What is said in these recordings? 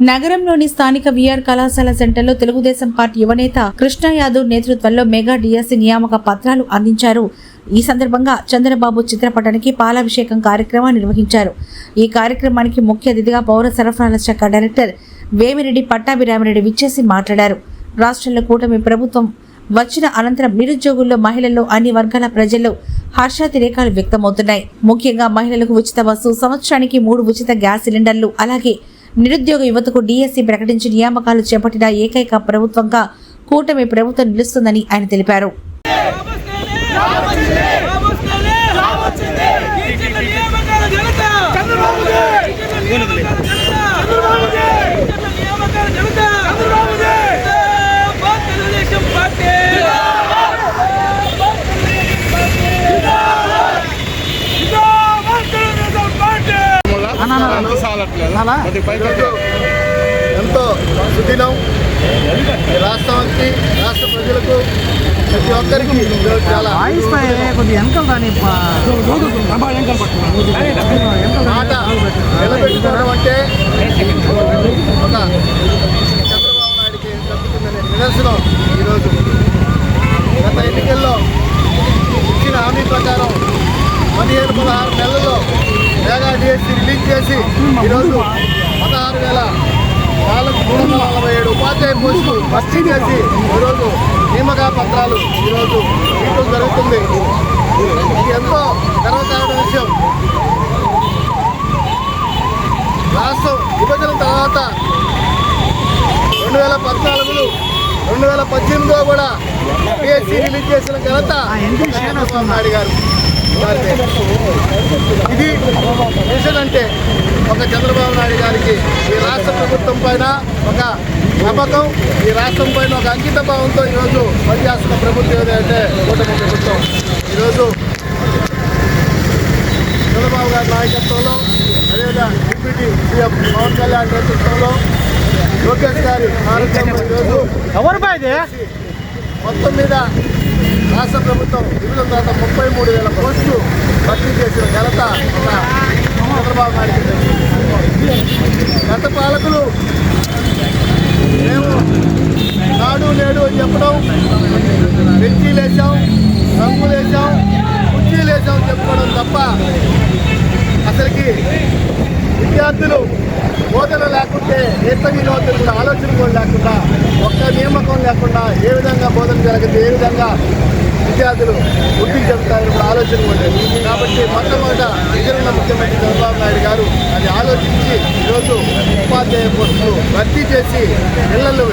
నగరంలోని స్థానిక విఆర్ కళాశాల సెంటర్లో తెలుగుదేశం పార్టీ యువనేత కృష్ణ యాదవ్ నేతృత్వంలో మెగా డిఎస్సి నియామక పత్రాలు అందించారు. ఈ సందర్భంగా చంద్రబాబు చిత్రపటానికి పాలాభిషేకం కార్యక్రమం నిర్వహించారు. ఈ కార్యక్రమానికి ముఖ్య అతిథిగా పౌర సరఫరాల శాఖ డైరెక్టర్ వేమిరెడ్డి పట్టాభిరామిరెడ్డి విచ్చేసి మాట్లాడారు. రాష్ట్రంలో కూటమి ప్రభుత్వం వచ్చిన అనంతరం నిరుద్యోగుల్లో మహిళల్లో అన్ని వర్గాల ప్రజల్లో హర్షాతిరేకాలు వ్యక్తమవుతున్నాయి. ముఖ్యంగా మహిళలకు ఉచిత బస్సు సంవత్సరానికి మూడు ఉచిత గ్యాస్ సిలిండర్లు అలాగే నిరుద్యోగ యువతకు డిఎస్సి ప్రకటించి నియామకాలు చేపట్టిన ఏకైక ప్రభుత్వంగా కూటమి ప్రభుత్వం నిలుస్తుందని ఆయన తెలిపారు. ఈరోజు ఎంతో సుదినం ఈ రాష్ట్రానికి రాష్ట్ర ప్రజలకు ప్రతి ఒక్కరికి చాలా మాట నిలబెట్టుకోవడం అంటే ఒక చంద్రబాబు నాయుడికి దక్కుతుందనే నిదర్శనం. డిఎస్సి రిలీజ్ చేసి ఈరోజు పదహారు వేల నాలుగు మూడు వందల నలభై ఏడు ఉపాధ్యాయ పోస్టులు భర్తీ చేసి ఈరోజు నియామక పత్రాలు ఈరోజు ఇవ్వడం జరుగుతుంది. ఇది ఎంతో గర్వకారమైన విషయం. రాష్ట్రం విభజన తర్వాత రెండు వేల పద్నాలుగులో రెండు వేల పద్దెనిమిదిలో కూడా పిఎస్సి రిలీజ్ చేసిన ఘనత చంద్రబాబు నాయుడు గారు. గారిదే. ఇది మిషన్ అంటే ఒక చంద్రబాబు నాయుడు గారికి ఈ రాష్ట్ర ప్రభుత్వం పైన ఒక నమ్మకం ఈ రాష్ట్రం పైన ఒక అంకిత భావంతో ఈరోజు పనిచేస్తున్న ప్రభుత్వం ఏదంటే కూటమి ప్రభుత్వం. ఈరోజు చంద్రబాబు గారి నాయకత్వంలో అదేవిధంగా డిప్యూటీ సీఎం పవన్ కళ్యాణ్ నేతృత్వంలో లోకేష్ గారి ఆరోగ్యంలో ఈరోజు మొత్తం మీద రాష్ట్ర ప్రభుత్వం వివిధ తర్వాత ముప్పై మూడు వేల పోస్టులు భర్తీ చేసిన ఘనత చంద్రబాబు నాయుడు గత పాలకులు మేము నాడు నేడు అని చెప్పడం బెంచీలు వేసాం రంగులు వేసాం కుర్చీలు వేసాం చెప్పుకోవడం తప్ప అసలుకి విద్యార్థులు బోధన లేకుంటే ఎంత వినోదం కూడా ఆలోచన కూడా లేకుండా నియామకం లేకుండా ఏ విధంగా బోధన జరగదు ఏ విధంగా విద్యార్థులు వృద్ధి చెబుతారని కూడా ఆలోచన ఉండేది కాబట్టి మొట్టమొదట విజయనగర ముఖ్యమంత్రి చంద్రబాబు నాయుడు గారు అది ఆలోచించి ఈరోజు ఉపాధ్యాయ పోస్టులు భర్తీ చేసి పిల్లలు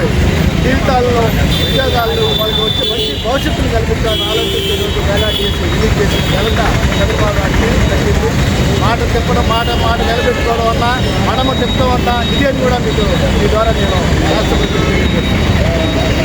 జీవితాల్లో ఉద్యోగాల్లో వాళ్ళకి వచ్చి మంచి భవిష్యత్తును కల్పించాలని ఆలోచించి ఈరోజు మెగా చేసి రిలీజ్ చేసి ఘనత చంద్రబాబు నాయుడు తగ్గింది మాట చెప్పడం మాట మాట నిలబెట్టుకోవడం వల్ల మడమ చెప్తాం వల్ల ఇదే కూడా మీకు మీ ద్వారా నేను రాష్ట్రపతి